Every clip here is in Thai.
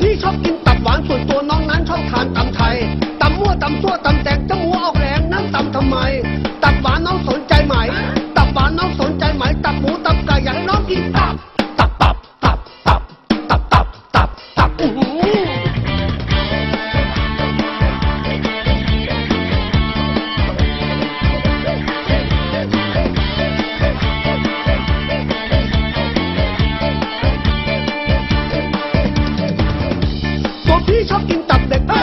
พี่ชอบกินตับหวานส่วนตัวน้องนั้นชอบทานตำ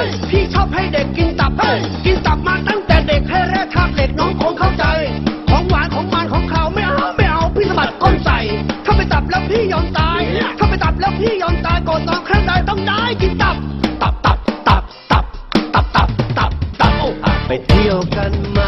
ฮ้ยพี่ชอบให้เด็กกินตับเฮ้ยกินตับมาตั้งแต่เด็กให้แรกทาบเด็กน้องคงเข้าใจ ของหวานของมันของขาวไม่เอาไม่เอาพี่สะบัดก้นใส่ ถ้าไปตับแล้วพี่ยอมตาย ถ้าไปตับแล้วพี่ยอมตายก่อนนอนครั้งใดต้องได้กินตับ ตับตับตับตับตับตับตับตับโอ้อะไปเที่ยวกันไหม